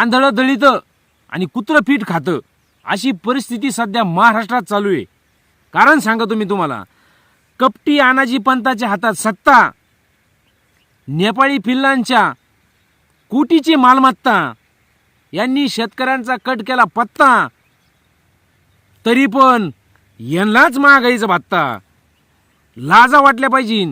आंधळं दळीतं आणि कुत्रं पीठ खातं अशी परिस्थिती सध्या महाराष्ट्रात चालू आहे. कारण सांगतो मी तुम्हाला कपटी आनाजी पंताच्या हातात सत्ता नेपाळी फिल्लांच्या कुटीची मालमत्ता यांनी शेतकऱ्यांचा कट केला पत्ता तरी पण यांनाच महागाईचा भत्ता. लाजा वाटल्या पाहिजे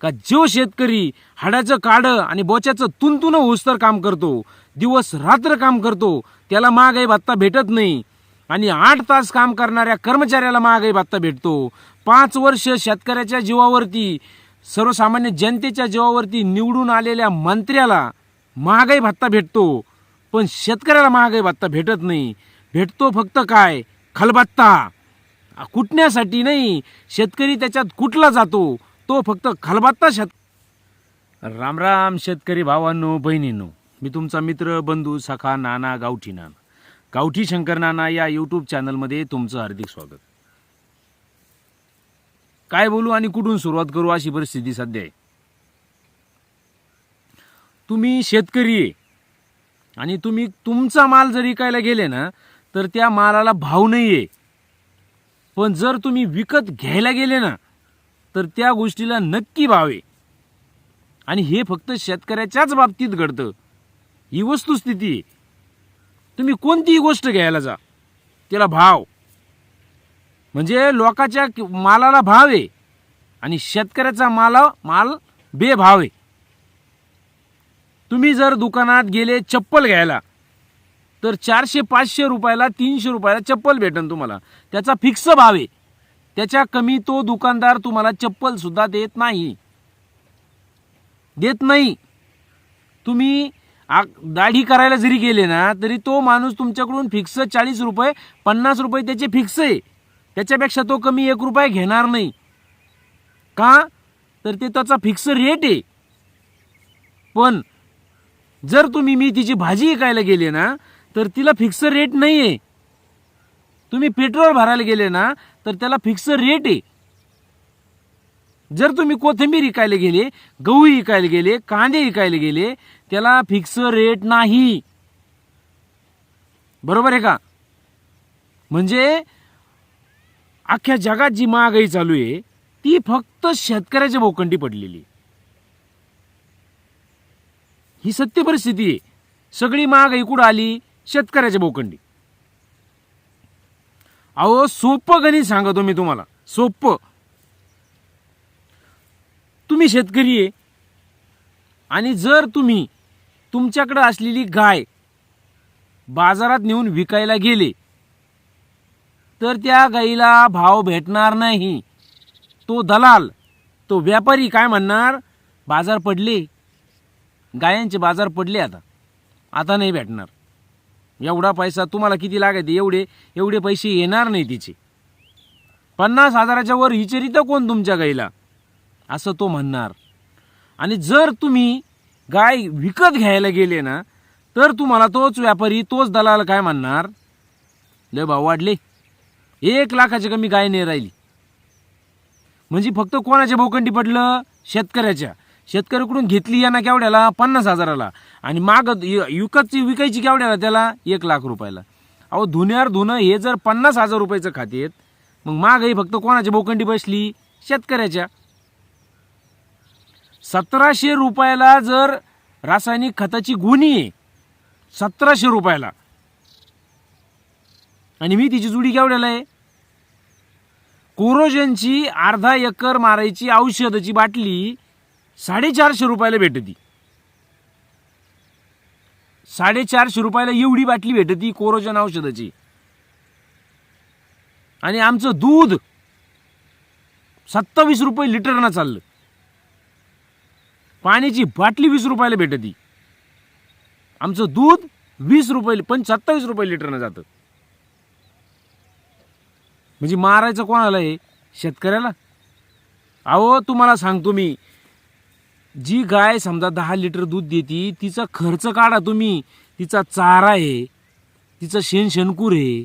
का जो शेतकरी हाडाचं काढं आणि बोच्याचं तुंतुन होस्तर काम करतो दिवस रात्र काम करतो. त्याला महागाई भत्ता भेटत नाही. आणि आठ तास काम करणाऱ्या कर्मचाऱ्याला महागाई भत्ता भेटतो. पाच वर्ष शेतकऱ्याच्या जीवावरती सर्वसामान्य जनतेच्या जीवावरती निवडून आलेल्या मंत्र्याला महागाई भत्ता भेटतो. पण शेतकऱ्याला महागाई भत्ता भेटत नाही. भेटतो फक्त काय? खलबत्ता. कुटण्यासाठी नाही शेतकरी त्याच्यात कुठला जातो? तो फक्त खलबत्ता शेत राम राम शेतकरी भावांनो बहिणींनो. मी तुमचा मित्र बंधू सखा नाना गावठी नाना. गावठी शंकर नाना या यूट्यूब चॅनलमध्ये तुमचं हार्दिक स्वागत. काय बोलू आणि कुठून सुरुवात करू अशी परिस्थिती सध्या आहे. तुम्ही शेतकरी आहे आणि तुम्ही तुमचा माल जर विकायला गेले ना तर त्या मालाला भाव नाही आहे पण जर तुम्ही विकत घ्यायला गेले ना तर त्या गोष्टीला नक्की भाव आहे. आणि हे फक्त शेतकऱ्याच्याच बाबतीत घडतं. ही वस्तुस्थिती. तुम्ही कोणतीही गोष्ट घ्यायला जा. त्याला भाव. म्हणजे लोकाच्या मालाला भाव आहे. आणि शेतकऱ्याचा माला माल बेभाव आहे. तुम्ही जर दुकानात गेले चप्पल घ्यायला तर चारशे पाचशे रुपयाला तीनशे रुपयाला चप्पल भेटन तुम्हाला. त्याचा फिक्स भाव आहे. त्याच्या कमी तो दुकानदार तुम्हाला चप्पल सुद्धा देत नाही. देत नाही. तुम्ही आ- दाढी करायला जरी गेले ना तरी तो माणूस तुमच्याकडून फिक्स चाळीस रुपये पन्नास रुपये त्याचे फिक्स आहे. त्याच्यापेक्षा तो कमी एक रुपये घेणार नाही. का? तर ते त्याचा फिक्स रेट आहे. पण जर तुम्ही मी तिची भाजी विकायला गेले ना तर तिला फिक्स रेट नाही आहे तुम्ही पेट्रोल भरायला गेले ना तर त्याला फिक्स रेट आहे. जर तुम्ही कोथिंबीर विकायला गेले गहू विकायला गेले कांदे विकायला गेले त्याला फिक्स रेट नाही. बरोबर आहे का? म्हणजे अख्ख्या जगात जी महागाई चालू आहे ती फक्त शेतकऱ्याच्या भोकंडी पडलेली. ही सत्य परिस्थिती आहे. सगळी महागाई कुठं आली? शेतकऱ्याच्या भोकंडी. अहो सोपं गणित सांगतो मी तुम्हाला. सोपं. तुम्ही शेतकरी आहे आणि जर तुम्ही तुमच्याकडं असलेली गाय बाजारात नेऊन विकायला गेले तर त्या गाईला भाव भेटणार नाही. तो दलाल तो व्यापारी काय म्हणणार? बाजार पडले. गायांचे बाजार पडले आता. आता नाही भेटणार. एवढा पैसा तुम्हाला किती लागायचे? एवढे एवढे पैसे येणार नाही तिचे. पन्नास हजाराच्या वर हिचेरितं कोण तुमच्या गाईला? असं तो म्हणणार. आणि जर तुम्ही गाय विकत घ्यायला गेले ना तर तुम्हाला तोच व्यापारी तोच दलाल काय म्हणणार? लय भाव वाढले. एक लाखाची कमी गाय नाही राहिली. म्हणजे फक्त कोणाच्या भोकंडी पडलं? शेतकऱ्याच्या. शेतकऱ्याकडून घेतली यांना केवढ्याला? पन्नास हजाराला. आणि माग विकतची विकायची केवढ्याला त्याला? एक लाख रुपयाला. अहो धुण्यावर धुणं हे जर पन्नास हजार रुपयाचं खाते मग मागही फक्त कोणाच्या भोकंडी बसली? शेतकऱ्याच्या. सतराशे रुपयाला जर रासायनिक खताची गुणी आहे सतराशे रुपयाला. आणि मी तिची जुडी केवढ्याला आहे? कोरोजनची अर्धा एकर मारायची औषधाची बाटली साडेचारशे रुपयाला भेटती. साडेचारशे रुपयाला एवढी बाटली भेटती कोरोजन औषधाची. आणि आमचं दूध सत्तावीस रुपये लिटरनं चाललं. पाण्याची बाटली वीस रुपयाला भेटती. आमचं दूध वीस रुपये पण सत्तावीस रुपये लिटरनं जातं. म्हणजे मारायचं कोणाला आहे? शेतकऱ्याला? अहो तुम्हाला सांगतो मी. जी गाय समजा दहा लिटर दूध देते तिचा खर्च काढा तुम्ही. तिचा चारा आहे तिचं शेण शेणकूर आहे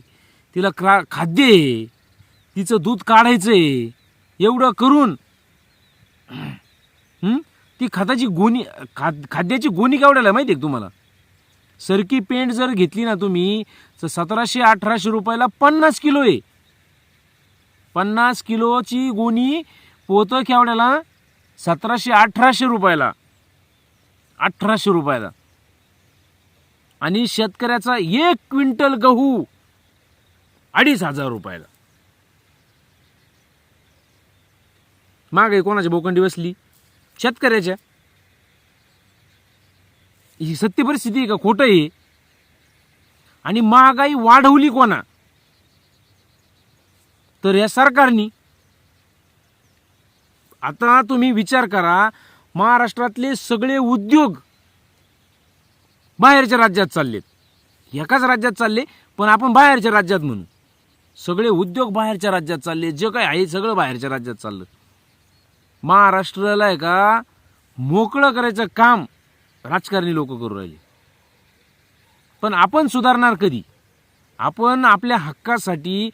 तिला क्रा खाद्य आहे तिचं दूध काढायचं आहे एवढं करून ती खताची गोणी खाद खाद्याची गोणी केवढ्याला माहिती आहे तुम्हाला? सरकी पेंट जर घेतली ना तुम्ही तर सतराशे अठराशे रुपयाला पन्नास किलो आहे. पन्नास किलोची गोणी पोतं केवड्याला सतराशे अठराशे रुपयाला. अठराशे रुपयाला. आणि शेतकऱ्याचा एक क्विंटल गहू अडीच हजार रुपयाला. मागे कोणाची बोकंडी बसली? शेतकऱ्याच्या ही सत्य परिस्थिती आहे का? खोटं आहे आणि महागाई वाढवली कोणा? तर या सरकारनी आता तुम्ही विचार करा महाराष्ट्रातले सगळे उद्योग बाहेरच्या राज्यात चाललेत. एकाच राज्यात चालले पण आपण बाहेरच्या राज्यात म्हणू सगळे उद्योग बाहेरच्या राज्यात चालले जे काय आहे सगळं बाहेरच्या राज्यात चाललं. महाराष्ट्राला आहे का मोकळं करायचं काम राजकारणी लोक करू राहिले. पण आपण सुधारणार कधी? आपण आपल्या हक्कासाठी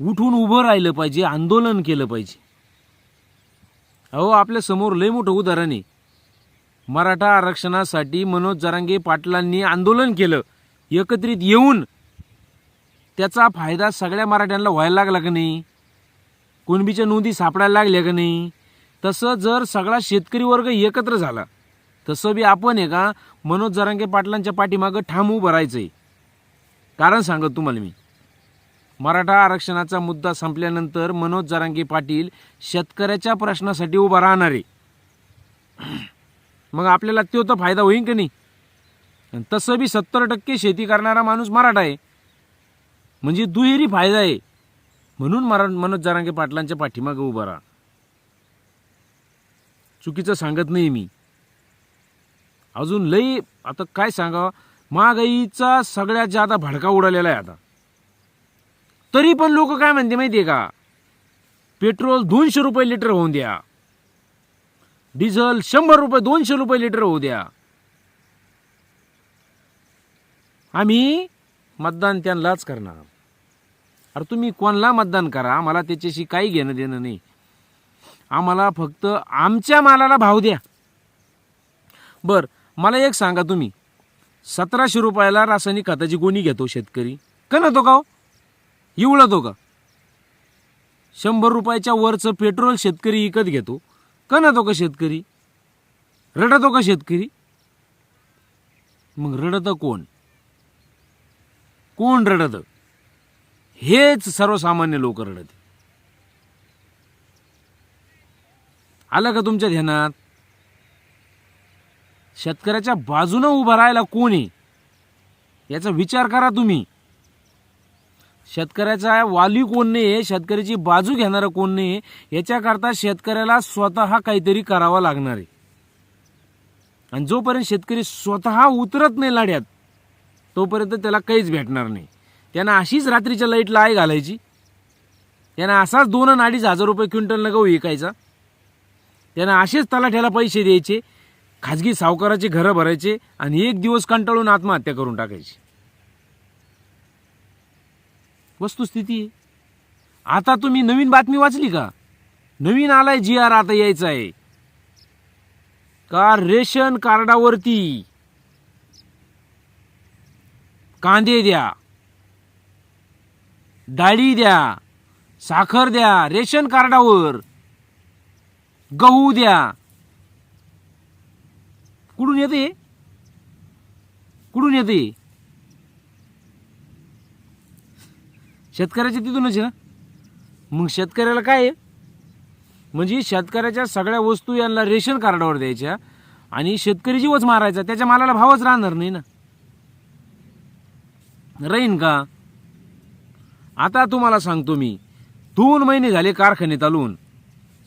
उठून उभं राहिलं पाहिजे आंदोलन केलं पाहिजे. अहो आपल्यासमोर लय मोठं उदाहरण आहे. मराठा आरक्षणासाठी मनोज जरांगे पाटलांनी आंदोलन केलं एकत्रित येऊन. त्याचा फायदा सगळ्या मराठ्यांना व्हायला लागला का नाही? कुणबीच्या नोंदी सापडायला लागल्या का नाही? तसं जर सगळा शेतकरी वर्ग एकत्र झाला तसं बी आपण आहे का मनोज जरांगे पाटलांच्या पाठीमागं ठाम उभं आहे कारण सांगत तुम्हाला मी मराठा आरक्षणाचा मुद्दा संपल्यानंतर मनोज जरांगे पाटील शेतकऱ्याच्या प्रश्नासाठी उभा राहणार आहे. मग आपल्याला तो तर फायदा होईल का नाही? आणि तसं बी सत्तर टक्के शेती करणारा माणूस मराठा आहे. म्हणजे दुहेरी फायदा आहे. म्हणून मरा मनोज जरांगे पाटलांच्या पाठीमागं उभा राहा. चुकीचं सांगत नाही मी. अजून लई आता काय सांगावं? महागाईचा सगळ्यात जादा भडका उडालेला आहे आता. तरी पण लोक काय म्हणते माहिती आहे का? पेट्रोल दोनशे रुपये लिटर होऊन द्या. डिझेल शंभर रुपये दोनशे रुपये लिटर होऊ द्या. आम्ही मतदान त्यांनाच करणार. अरे तुम्ही कोणला मतदान करा? मला त्याच्याशी काही घेणं देणं नाही. आम्हाला फक्त आमच्या मालाला भाव द्या. बर मला एक सांगा तुम्ही. सतराशे रुपयाला रासायनिक खताची गोणी घेतो शेतकरी. का ना तो का हो? इवळतो का? शंभर रुपयाच्या वरचं पेट्रोल शेतकरी विकत घेतो. का ना तो का शेतकरी? रडतो का शेतकरी? मग रडतं कोण? कोण रडतं? हेच सर्वसामान्य लोक रडत. आलं का तुमच्या ध्यानात? शेतकऱ्याच्या बाजूनं उभं राहायला कोण आहे? याचा विचार करा तुम्ही. शेतकऱ्याचा वाली कोण नाही शेतकऱ्याची बाजू घेणारं कोण नाही याच्याकरता शेतकऱ्याला स्वतः काहीतरी करावं लागणार आहे. आणि जोपर्यंत शेतकरी स्वतः उतरत नाही लाड्यात तोपर्यंत त्याला काहीच भेटणार नाही. त्यांना अशीच रात्रीच्या लाईटला आई घालायची. त्यांना असाच दोन आणि अडीच हजार रुपये क्विंटल गहू विकायचा. त्यांना असेच तलाठ्याला पैसे द्यायचे खाजगी सावकाराचे घरं भरायचे आणि एक दिवस कंटाळून आत्महत्या करून टाकायची. वस्तुस्थिती आता तुम्ही नवीन बातमी वाचली का? नवीन आलाय जी आर आता यायचा आहे. का रेशन कार्डावरती? कांदे द्या. डाळी द्या. साखर द्या. रेशन कार्डावर. गहू द्या. कुठून येते? कुठून येते? शेतकऱ्याच्या तिथूनच ना मग शेतकऱ्याला काय आहे? म्हणजे शेतकऱ्याच्या सगळ्या वस्तू यांना रेशन कार्डावर द्यायच्या आणि शेतकरी जीवच मारायचा त्याच्या मालाला भावच राहणार नाही ना. राहीन का? आता तुम्हाला सांगतो मी. दोन महिने झाले कारखाने चालून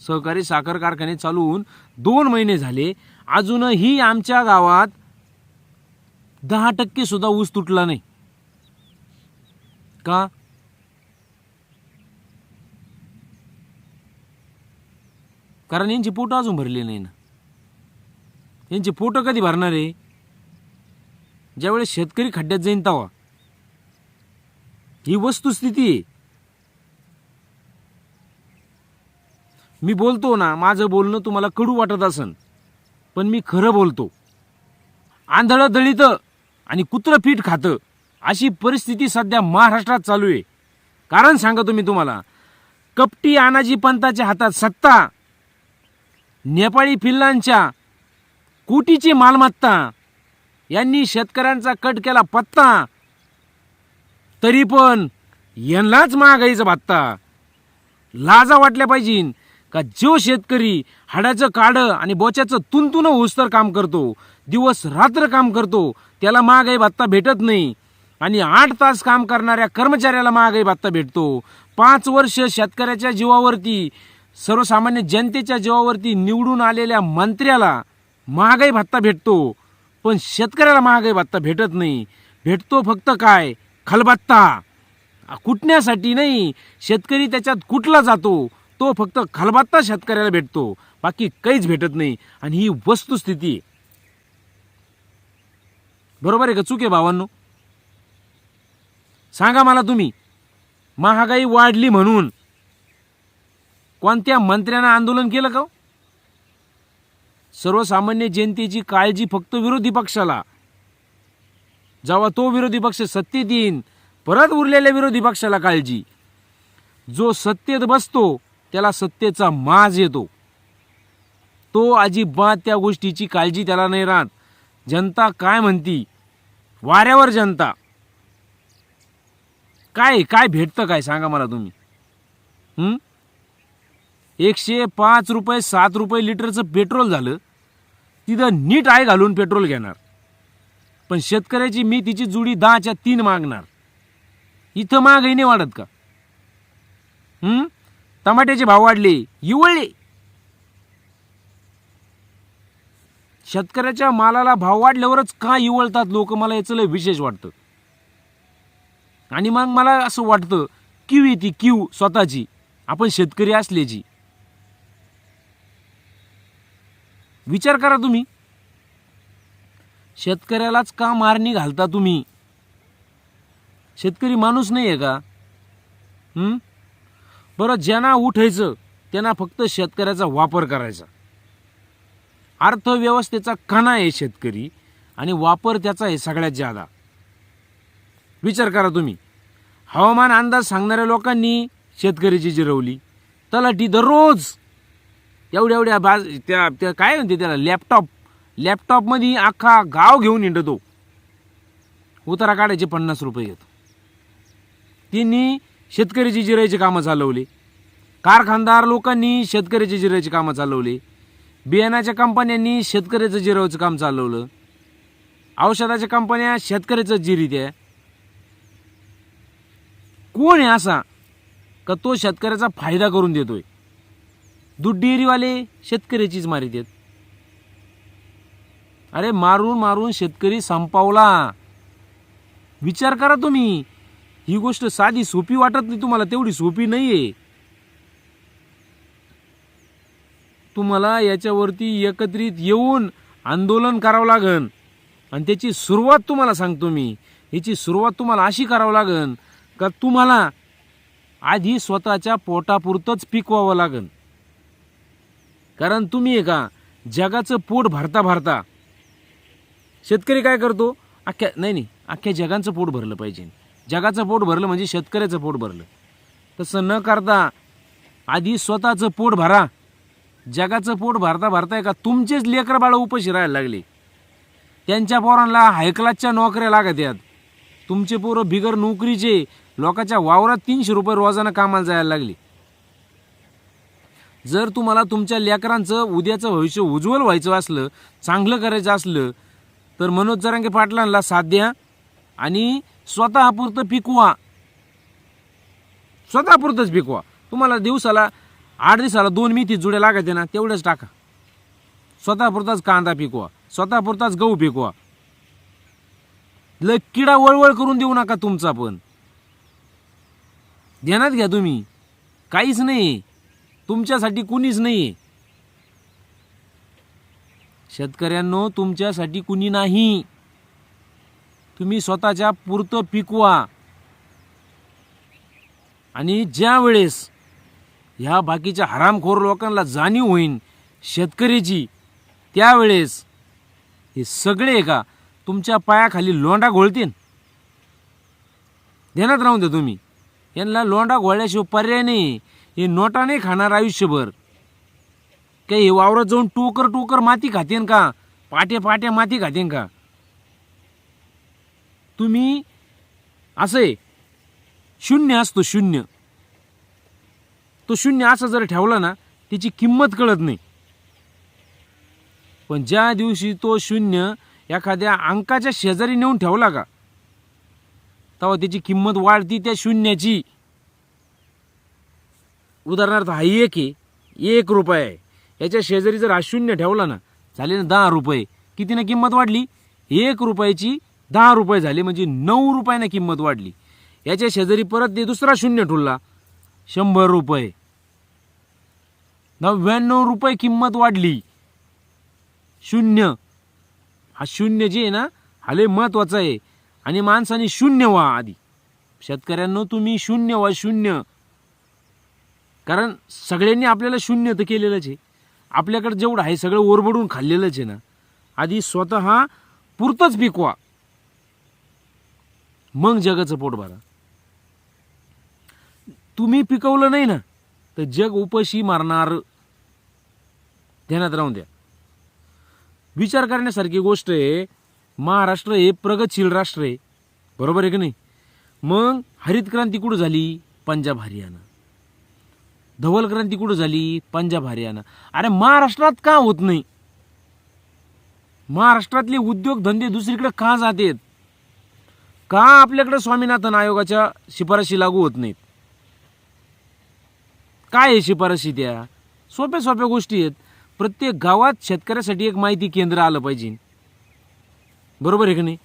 सहकारी साखर कारखाने चालवून दोन महिने झाले. अजूनही आमच्या गावात दहा टक्के सुद्धा ऊस तुटला नाही. का? कारण यांची पोटं अजून भरली नाही ना. यांची पोटं कधी भरणार आहे? ज्यावेळेस शेतकरी खड्ड्यात जाईन तवा ही वस्तुस्थिती आहे. मी बोलतो ना माझं बोलणं तुम्हाला कडू वाटत असन पण मी खरं बोलतो. आंधळं दळित आणि कुत्रं पीठ खातं अशी परिस्थिती सध्या महाराष्ट्रात चालू आहे. कारण सांगतो मी तुम्हाला कपटी आनाजी पंताच्या हातात सत्ता नेपाळी फिल्लांच्या कोटीची मालमत्ता यांनी शेतकऱ्यांचा कट केला पत्ता तरी पण यांनाच महागाईचा भत्ता. लाजा वाटल्या पाहिजे का जो शेतकरी हाडाचं काडं आणि बोच्याचं तुंतुन उस्तर काम करतो दिवस रात्र काम करतो त्याला महागाई भत्ता भेटत नाही. आणि आठ तास काम करणाऱ्या कर्मचाऱ्याला महागाई भत्ता भेटतो. पाच वर्ष शेतकऱ्याच्या जीवावरती सर्वसामान्य जनतेच्या जीवावरती निवडून आलेल्या मंत्र्याला महागाई भत्ता भेटतो. पण शेतकऱ्याला महागाई भत्ता भेटत नाही. भेटतो फक्त काय? खलबत्ता. कुटण्यासाठी नाही. शेतकरी त्याच्यात कुठला जातो? तो फक्त खलबत्ता शेतकऱ्याला भेटतो. बाकी काहीच भेटत नाही. आणि ही वस्तुस्थिती आहे. बरोबर आहे का चूक आहे भावांनो? सांगा मला तुम्ही महागाई वाढली म्हणून कोणत्या मंत्र्यानं आंदोलन केलं का हो? सर्वसामान्य जनतेची काळजी फक्त विरोधी पक्षाला. जेव्हा तो विरोधी पक्ष सत्तेत येईन परत उरलेल्या विरोधी पक्षाला काळजी. जो सत्तेत बसतो त्याला सत्तेचा माज येतो. तो अजिबात त्या गोष्टीची काळजी त्याला नाही राहत. जनता काय म्हणती? वाऱ्यावर जनता. काय काय भेटतं काय? सांगा मला तुम्ही. एकशे पाच रुपये सात रुपये लिटरचं पेट्रोल झालं. तिथं नीट आहे घालून पेट्रोल घेणार. पण शेतकऱ्याची मी तिची जुडी दहाच्या तीन मागणार. इथं महागाई नाही वाढत का? टमाट्याचे भाव वाढले. इवळले शेतकऱ्याच्या मालाला भाव वाढल्यावरच का इवळतात लोक? मला याचं लय विशेष वाटतं. आणि मग मला असं वाटतं क्यू येते क्यू स्वतःची. आपण शेतकरी असल्याची विचार करा तुम्ही. शेतकऱ्यालाच का मारणी घालता तुम्ही? शेतकरी माणूस नाही आहे का? हम्म बरं ज्यांना उठायचं त्यांना फक्त शेतकऱ्याचा वापर करायचा. अर्थव्यवस्थेचा कणा आहे शेतकरी आणि वापर त्याचा आहे सगळ्यात जादा विचार करा तुम्ही. हवामान अंदाज सांगणाऱ्या लोकांनी शेतकऱ्याची जिरवली. तलाठी दररोज एवढ्या एवढ्या बाज त्या त्या काय म्हणते त्याला? लॅपटॉप. लॅपटॉपमध्ये अख्खा गाव घेऊन हिंडतो. उतारा काढायचे पन्नास रुपये घेतो त्यांनी शेतकऱ्याची जिरायची कामं चालवली. कारखानदार लोकांनी शेतकऱ्याची जिरायची कामं चालवली. बियाणाच्या कंपन्यांनी शेतकऱ्याचं जिरावचं काम चालवलं. औषधाच्या कंपन्या शेतकऱ्याचं जिरीत आहे. कोण आहे असा का तो शेतकऱ्याचा फायदा करून देतोय? दूध डेअरीवाले शेतकऱ्याचीच मारित आहेत. अरे मारून मारून शेतकरी संपावला. विचार करा तुम्ही. ही गोष्ट साधी सोपी वाटत नाही तुम्हाला तेवढी सोपी नाही आहे तुम्हाला याच्यावरती एकत्रित येऊन आंदोलन करावं लागन. आणि त्याची सुरुवात तुम्हाला सांगतो मी. याची सुरुवात तुम्हाला अशी करावं लागन का तुम्हाला आधी स्वतःच्या पोटापुरतंच पिकवावं लागन. कारण तुम्ही आहे का जगाचं पोट भरता भरता. शेतकरी काय करतो? अख्ख्या नाही नाही अख्ख्या जगांचं पोट भरलं पाहिजे. जगाचं पोट भरलं म्हणजे शेतकऱ्याचं पोट भरलं. तसं न करता आधी स्वतःचं पोट भरा. जगाचं पोट भरता भरता आहे का तुमचेच लेकर बाळं उपाशी राहायला लागले. त्यांच्या पोरांना हायक्लासच्या नोकऱ्या लागत आहेत. तुमचे पोरं बिगर नोकरीचे लोकांच्या वावरात तीनशे रुपये रोजानं कामाला जायला लागले. जर तुम्हाला तुमच्या लेकरांचं उद्याचं भविष्य उज्ज्वल व्हायचं असलं चांगलं करायचं असलं तर मनोज जरांगे पाटलांना साथ द्या आणि स्वतःपुरतं पिकवा. स्वतःपुरतंच पिकवा. तुम्हाला दिवसाला आठ दिवसाला दोन मेथी जुड्या लागायचे ना तेवढंच टाका. स्वतःपुरताच कांदा पिकवा. स्वतःपुरताच गहू पिकवा. लय किडा वळवळ करून देऊ नका तुमचा पण. ध्यानात घ्या तुम्ही. काहीच नाही तुमच्यासाठी कुणीच नाही शेतकऱ्यांनो तुमच्यासाठी कुणी नाही. तुम्ही स्वतःच्या पुरतं पिकवा. आणि ज्या वेळेस ह्या बाकीच्या हरामखोर लोकांना जाणीव होईन शेतकऱ्याची त्यावेळेस हे सगळे का तुमच्या पायाखाली लोंडा घोळतीन ध्यानात राहून द्या तुम्ही. यांना लोंडा घोळल्याशिवाय पर्याय नाही. हे नोटा नाही खाणार आयुष्यभर. काही हे वावरात जाऊन टोकर टोकर माती खातेन का? पाट्या पाट्या माती खातेन का? तुम्ही असे शून्य असतो शून्य. तो शून्य असा जर ठेवला ना त्याची किंमत कळत नाही. पण ज्या दिवशी तो शून्य एखाद्या अंकाच्या शेजारी नेऊन ठेवला का तेव्हा त्याची किंमत वाढती त्या शून्याची. उदाहरणार्थ हा एक आहे एक रुपये आहे. याच्या शेजारी जर हा शून्य ठेवला ना झाले ना दहा रुपये कितीनं किंमत वाढली? एक रुपयाची दहा रुपये झाले म्हणजे नऊ रुपयानं किंमत वाढली. याच्या शेजारी परत ते दुसरा शून्य ठुलला शंभर रुपये. नव्याण्णव रुपये किंमत वाढली. शून्य. हा शून्य जे आहे ना हा लय महत्त्वाचा आहे. आणि माणसाने शून्य व्हा आधी. शेतकऱ्यांनो तुम्ही शून्य व्हा शून्य. कारण सगळ्यांनी आपल्याला शून्य तर केलेलंच आहे. आपल्याकडे जेवढं आहे सगळं ओरबडून खाल्लेलंच आहे ना. आधी स्वतः पुरतंच पिकवा. मग जगाचं पोट भरा. तुम्ही पिकवलं नाही ना तर जग उपशी मारणार. ध्यानात राहून द्या. विचार करण्यासारखी गोष्ट आहे महाराष्ट्र हे प्रगतशील राष्ट्र आहे. बरोबर आहे की नाही? मग हरित क्रांती कुठं झाली? पंजाब हरियाणा. धवल क्रांती कुठं झाली? पंजाब हरियाणा. अरे महाराष्ट्रात का होत नाही? महाराष्ट्रातले उद्योगधंदे दुसरीकडे का जातेत का आपल्याकडे स्वामीनाथन आयोगाच्या शिफारशी लागू होत नाहीत? काय आहे शिफारशी त्या? सोप्या सोप्या गोष्टी आहेत. प्रत्येक गावात शेतकऱ्यासाठी एक माहिती केंद्र आलं पाहिजे. बरोबर आहे की नाही?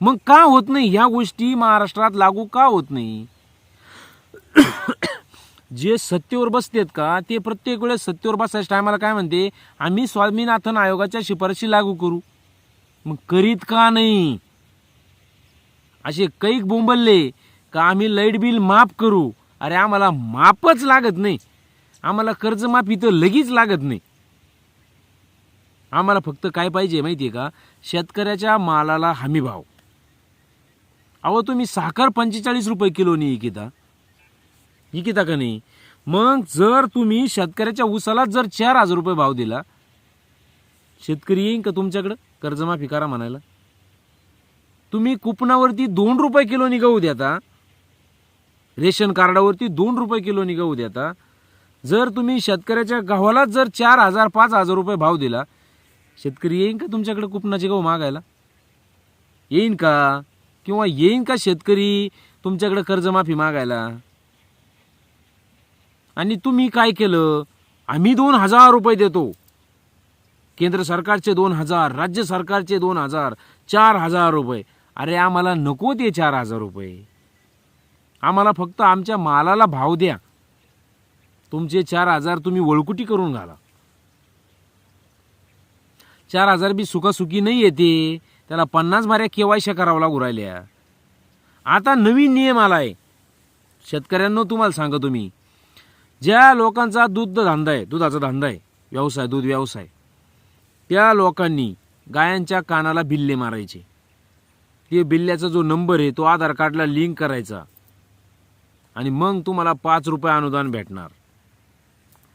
मग का होत नाही ह्या गोष्टी महाराष्ट्रात लागू का होत नाही? जे सत्तेवर बसतेत का ते प्रत्येक वेळेस सत्तेवर बसायच्या टायमाला काय म्हणते? आम्ही स्वामीनाथन आयोगाच्या शिफारशी लागू करू. मग करीत का नाही? असे कैक बोंबलले का आम्ही लाइट बिल माफ करू? अरे आम्हाला मापच लागत नाही. आम्हाला कर्जमाफी तर लगेच लागत नाही. आम्हाला फक्त काय पाहिजे माहिती आहे का? शेतकऱ्याच्या मालाला हमी भाव अहो तुम्ही साखर पंचेचाळीस रुपये किलोनी इकिता. इकिता का नाही? मग जर तुम्ही शेतकऱ्याच्या उसाला जर चार हजार रुपये भाव दिला शेतकरी येईन का तुमच्याकडं? कर्जमाफी करा म्हणायला. तुम्ही कुपनावरती दोन रुपये किलोनी गहू देता रेशन कार्डावरती दोन रुपये किलोनी गहू देता जर तुम्ही शेतकऱ्याच्या गव्हालाच जर चार हजार पाच हजार रुपये भाव दिला शेतकरी येईन का तुमच्याकडे कुपनाचे गहू मागायला? येईन का? किंवा येईन का शेतकरी तुमच्याकडे कर्जमाफी मागायला? आणि तुम्ही काय केलं? आम्ही दोन हजार रुपये देतो. केंद्र सरकारचे दोन हजार राज्य सरकारचे दोन हजार चार हजार रुपये. अरे आम्हाला नको ते चार हजार रुपये. आम्हाला फक्त आमच्या मालाला भाव द्या. तुमचे चार हजार तुम्ही वळकुटी करून घाला. चार हजार बी सुखासुखी नाही येते. त्याला पन्नास माऱ्या केवायशा करावं लागू राहिल्या. आता नवीन नियम आलाय. शेतकऱ्यांना तुम्हाला सांगा तुम्ही ज्या लोकांचा दूध धंदा आहे दुधाचा धंदा आहे व्यवसाय दूध व्यवसाय त्या लोकांनी गायांच्या कानाला बिल्ले मारायचे. ते बिल्ल्याचा जो नंबर आहे तो आधार कार्डला लिंक करायचा. आणि मग तुम्हाला पाच रुपये अनुदान भेटणार.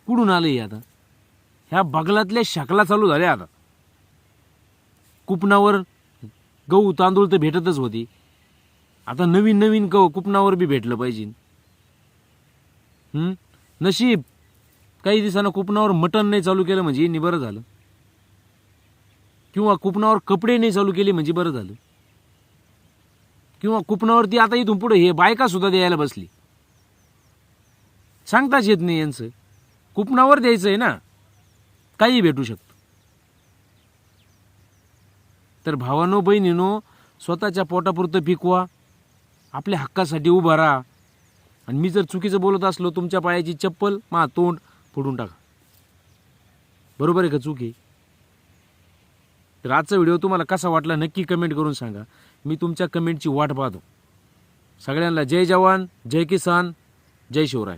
कुठून आलं हे आता? ह्या बगलातल्या शकला चालू झाल्या आता. कुपनावर गहू तांदूळ तर भेटतच होती. आता नवीन नवीन गहू कुपनावर बी भेटलं पाहिजे. नशीब. काही दिवसानं कुपनावर मटण नाही चालू केलं म्हणजे यांनी बरं झालं. किंवा कुपनावर कपडे नाही चालू केले म्हणजे बरं झालं. किंवा कुपनावरती आता इथून पुढे हे बायका सुद्धा द्यायला बसली. सांगताच येत नाही यांचं. कुपनावर द्यायचं आहे ना. काही भेटू शकतं. तर भावानो बहिणीनो स्वतःच्या पोटापुरतं पिकवा. आपल्या हक्कासाठी उभा राहा. आणि मी जर चुकीचं बोलत असलो तुमच्या पायाची चप्पल मा तोंड फोडून टाका. बरोबर आहे का चूक आहे तर आजचा व्हिडिओ तुम्हाला कसा वाटला नक्की कमेंट करून सांगा. मी तुमच्या कमेंटची वाट पाहतो. सगळ्यांना जय जवान जय किसान जय शिवराय.